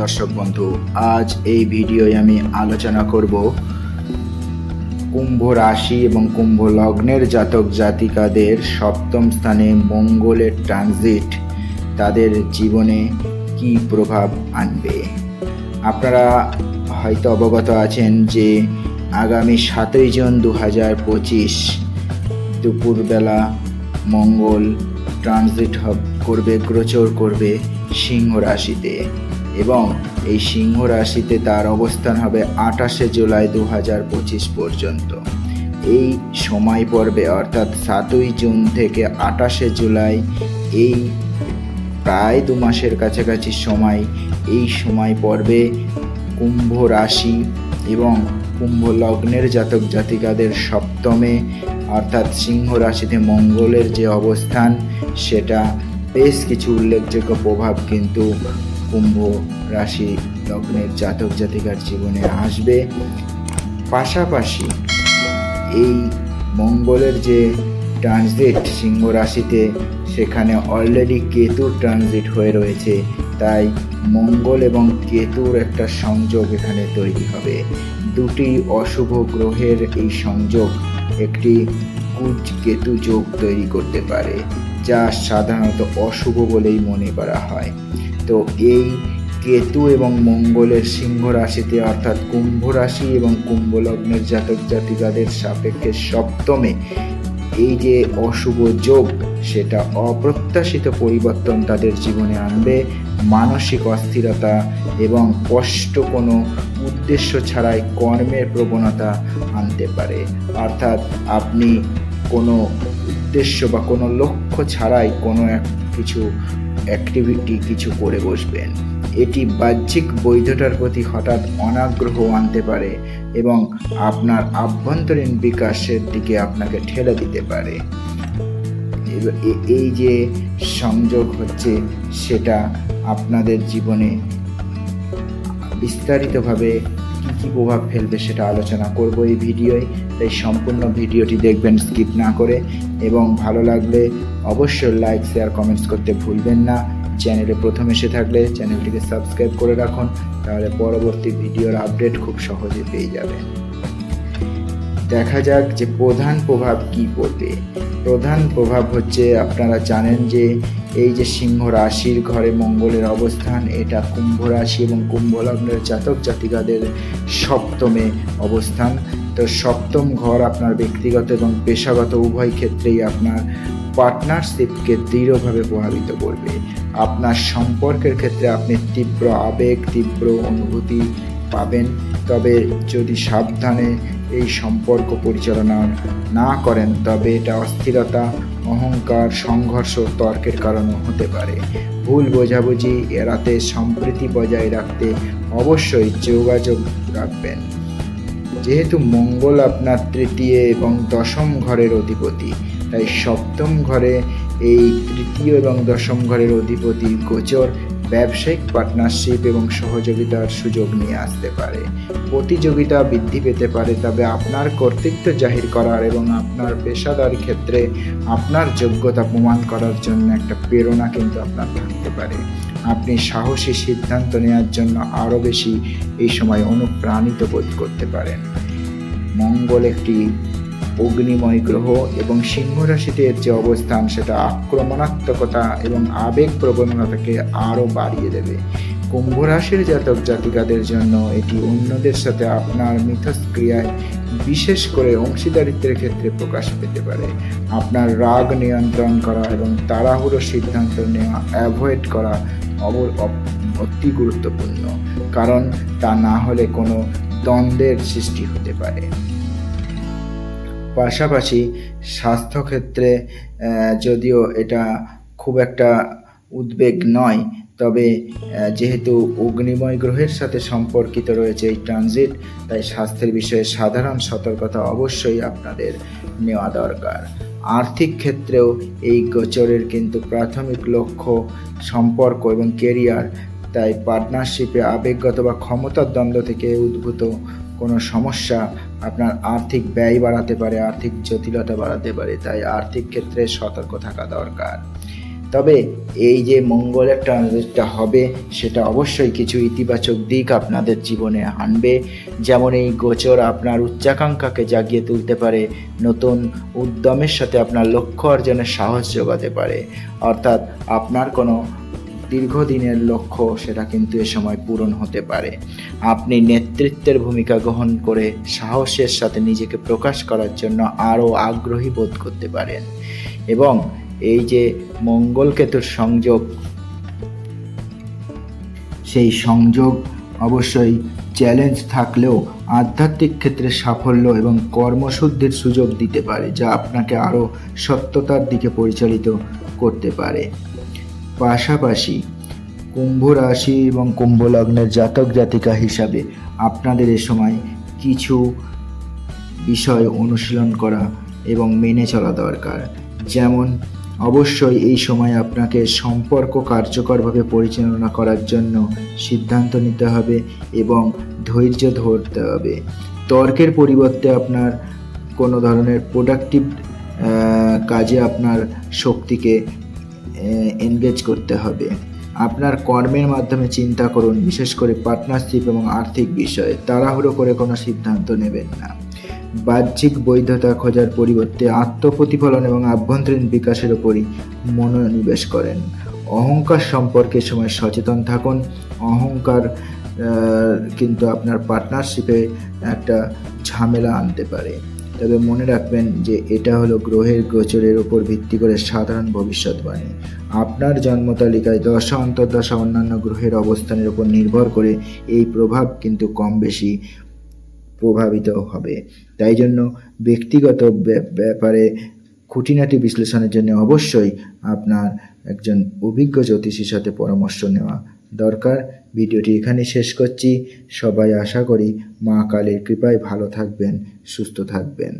দর্শক বন্ধু, আজ এই ভিডিওয় আমি আলোচনা করব কুম্ভ রাশি এবং কুম্ভ লগ্নের জাতক জাতিকাদের সপ্তম স্থানে মঙ্গলের ট্রানজিট তাদের জীবনে কি প্রভাব আনবে? আপনারা হয়তো অবগত আছেন যে আগামী সাতই জুন দু হাজার পঁচিশ দুপুরবেলা মঙ্গল ট্রানজিট করবে গোচর করবে সিংহ রাশিতে। এবং এই সিংহ রাশিতে তার অবস্থান হবে আঠাশে জুলাই দু হাজার পঁচিশ পর্যন্ত। এই সময় পর্বে, অর্থাৎ সাতই জুন থেকে আঠাশে জুলাই, এই প্রায় দু মাসের কাছাকাছি সময়, এই সময় পর্বে কুম্ভ রাশি এবং কুম্ভ লগ্নের জাতক জাতিকাদের সপ্তমে, অর্থাৎ সিংহ রাশিতে মঙ্গলের যে অবস্থান, সেটা বেশ কিছু উল্লেখযোগ্য প্রভাব কিন্তু কুম্ভ রাশি লগ্নের জাতক জাতিকার জীবনে আসবে। পাশাপাশি এই মঙ্গলের যে ট্রানজিট সিংহ রাশিতে, সেখানে অলরেডি কেতুর ট্রানজিট হয়ে রয়েছে। তাই মঙ্গল এবং কেতুর একটা সংযোগ এখানে তৈরি হবে। দুটি অশুভ গ্রহের এই সংযোগ একটি কুজ কেতু যোগ তৈরি করতে পারে, যা সাধারণত অশুভ বলেই মনে করা হয়। তো এই কেতু এবং মঙ্গলের সিংহ রাশিতে অর্থাৎ কুম্ভ রাশি এবং কুম্ভ লগ্নের জাতক জাতিকাদের সাপেক্ষে সপ্তমে এই যে অশুভ যোগ, সেটা অপ্রত্যাশিত পরিবর্তন তাদের জীবনে আনবে। মানসিক অস্থিরতা এবং স্পষ্ট কোনো উদ্দেশ্য ছাড়াই কর্মের প্রবণতা আনতে পারে। অর্থাৎ আপনি কোনো উদ্দেশ্য বা কোনো লক্ষ্য ছাড়াই কোনো এক কিছু অ্যাক্টিভিটি কিছু করে বসবেন। এটি বাহ্যিক বৈধতার প্রতি হঠাৎ অনাগ্রহ আনতে পারে এবং আপনার আভ্যন্তরীণ বিকাশের দিকে আপনাকে ঠেলে দিতে পারে। এই যে সংযোগ হচ্ছে, সেটা আপনাদের জীবনে বিস্তারিতভাবে কী কী প্রভাব ফেলবে সেটা আলোচনা করব এই ভিডিওয়। তাই সম্পূর্ণ ভিডিওটি দেখবেন, স্কিপ না করে। এবং ভালো লাগলে অবশ্যই লাইক, শেয়ার, কমেন্টস করতে ভুলবেন না। চ্যানেলে প্রথম এসে থাকলে চ্যানেলটিকে সাবস্ক্রাইব করে রাখুন, তাহলে পরবর্তী ভিডিওর আপডেট খুব সহজে পেয়ে যাবেন। দেখা যাক যে প্রধান প্রভাব কি পড়বে প্রধান প্রভাব হচ্ছে আপনারা জানেন যে এই যে সিংহ রাশির ঘরে মঙ্গলের অবস্থান, এটা কুম্ভ রাশি এবং কুম্ভ লগ্নের জাতক জাতিকাদের সপ্তমে অবস্থান। তো সপ্তম ঘর আপনার ব্যক্তিগত এবং পেশাগত উভয় ক্ষেত্রেই আপনার পার্টনারশিপকে দৃঢ়ভাবে প্রভাবিত করবে। আপনার সম্পর্কের ক্ষেত্রে আপনি তীব্র আবেগ, তীব্র অনুভূতি পাবেন। তবে যদি সাবধানে এই সম্পর্ক পরিচালনা না করেন, তবে এটা অস্থিরতা, অহংকার, সংঘর্ষ, তর্কের কারণও হতে পারে। ভুল বোঝাবুঝি এড়াতে, সম্প্রীতি বজায় রাখতে অবশ্যই যোগাযোগ রাখবেন। যেহেতু মঙ্গল আপনার তৃতীয় এবং দশম ঘরের অধিপতি, তাই সপ্তম ঘরে এই তৃতীয় এবং দশম ঘরের অধিপতি গোচর ব্যবসায়িক পার্টনারশিপ এবং সহযোগিতার সুযোগ নিয়ে আসতে পারে। প্রতিযোগিতা বৃদ্ধি পেতে পারে, তবে আপনার কর্তৃত্ব জাহির করার এবং আপনার পেশাদার ক্ষেত্রে আপনার যোগ্যতা প্রমাণ করার জন্য একটা প্রেরণা কিন্তু আপনার থাকতে পারে। আপনি সাহসী সিদ্ধান্ত নেওয়ার জন্য আরও বেশি এই সময় অনুপ্রাণিত বোধ করতে পারেন। মঙ্গল একটি অগ্নিময় গ্রহ এবং সিংহ রাশিতে এর যে অবস্থান, সেটা আক্রমণাত্মকতা এবং আবেগ প্রবণতাকে আরও বাড়িয়ে দেবে। কুম্ভ রাশির জাতক জাতিকাদের জন্য এটি অন্যদের সাথে আপনার মিথস্ক্রিয়ায় বিশেষ করে অংশীদারিত্বের ক্ষেত্রে প্রকাশ পেতে পারে। আপনার রাগ নিয়ন্ত্রণ করা এবং তাড়াহুড়ো সিদ্ধান্ত নেওয়া, অ্যাভয়েড করা অব- অব- অতি গুরুত্বপূর্ণ, কারণ তা না হলে কোনো দ্বন্দ্বের সৃষ্টি হতে পারে। পাশাপাশি স্বাস্থ্যক্ষেত্রে যদিও এটা খুব একটা উদ্বেগ নয়, তবে যেহেতু অগ্নিময় গ্রহের সাথে সম্পর্কিত রয়েছে এই ট্রানজিট, তাই স্বাস্থ্যের বিষয়ে সাধারণ সতর্কতা অবশ্যই আপনাদের নেওয়া দরকার। আর্থিক ক্ষেত্রেও এই গোচরের কিন্তু প্রাথমিক লক্ষ্য সম্পর্ক এবং কেরিয়ার, তাই পার্টনারশিপে আবেগগত বা ক্ষমতার দ্বন্দ্ব থেকে উদ্ভূত কোনো সমস্যা আপনার আর্থিক ব্যয় বাড়াতে পারে, আর্থিক জটিলতা বাড়াতে পারে, তাই আর্থিক ক্ষেত্রে সতর্ক থাকা দরকার। তবে এই যে মঙ্গলের ট্রানজিটটা হবে, সেটা অবশ্যই কিছু ইতিবাচক দিক আপনাদের জীবনে আনবে। যেমন এই গোচর আপনার উচ্চাকাঙ্ক্ষাকে জাগিয়ে তুলতে পারে, নতুন উদ্যমের সাথে আপনার লক্ষ্য অর্জনের সাহস যোগাতে পারে। অর্থাৎ আপনার কোনো দীর্ঘদিনের লক্ষ্য সেটা কিন্তু এ সময় পূরণ হতে পারে। আপনি নেতৃত্বের ভূমিকা গ্রহণ করে সাহসের সাথে নিজেকে প্রকাশ করার জন্য আরও আগ্রহী বোধ করতে পারেন। এবং এই যে মঙ্গল কেতুর সংযোগ, সেই সংযোগ অবশ্যই চ্যালেঞ্জ থাকলেও আধ্যাত্মিক ক্ষেত্রে সাফল্য এবং কর্মশুদ্ধির সুযোগ দিতে পারে, যা আপনাকে আরও সত্যতার দিকে পরিচালিত করতে পারে। পাশাপাশি কুম্ভ রাশি এবং কুম্ভ লগ্নের জাতক জাতিকা হিসাবে আপনাদের এ সময় কিছু বিষয় অনুশীলন করা এবং মেনে চলা দরকার। যেমন, অবশ্যই এই সময় আপনাকে সম্পর্ক কার্যকরভাবে পরিচালনা করার জন্য সিদ্ধান্ত নিতে হবে এবং ধৈর্য ধরতে হবে। তর্কের পরিবর্তে আপনার কোনো ধরনের প্রোডাক্টিভ কাজে আপনার শক্তিকে এনগেজ করতে হবে। আপনার কর্মের মাধ্যমে চিন্তা করুন, বিশেষ করে পার্টনারশিপ এবং আর্থিক বিষয়ে। তাড়াহুড়ো করে কোনো সিদ্ধান্ত নেবেন না। বাহ্যিক বৈধতা খোঁজার পরিবর্তে আত্মপ্রতিফলন এবং আভ্যন্তরীণ বিকাশের উপরই মনোনিবেশ করেন। অহংকার সম্পর্কে সময় সচেতন থাকুন। অহংকার কিন্তু আপনার পার্টনারশিপে একটা ঝামেলা আনতে পারে। তবে মনে রাখবেন যে এটা হলো গ্রহের গোচরের উপর ভিত্তি করে সাধারণ ভবিষ্যৎবাণী। আপনার জন্ম তালিকায় দশা, অন্তর্দশা, অন্যান্য গ্রহের অবস্থানের উপর নির্ভর করে এই প্রভাব কিন্তু কম বেশি প্রভাবিত হবে। তাই জন্য ব্যক্তিগত ব্যাপ- ব্যাপারে খুঁটিনাটি বিশ্লেষণের জন্য অবশ্যই আপনার একজন অভিজ্ঞ জ্যোতিষীর সাথে পরামর্শ নেওয়া দরকার। ভিডিওটি এখানে শেষ করছি। সবাই আশা করি মা কালীর কৃপায় ভালো থাকবেন, সুস্থ থাকবেন।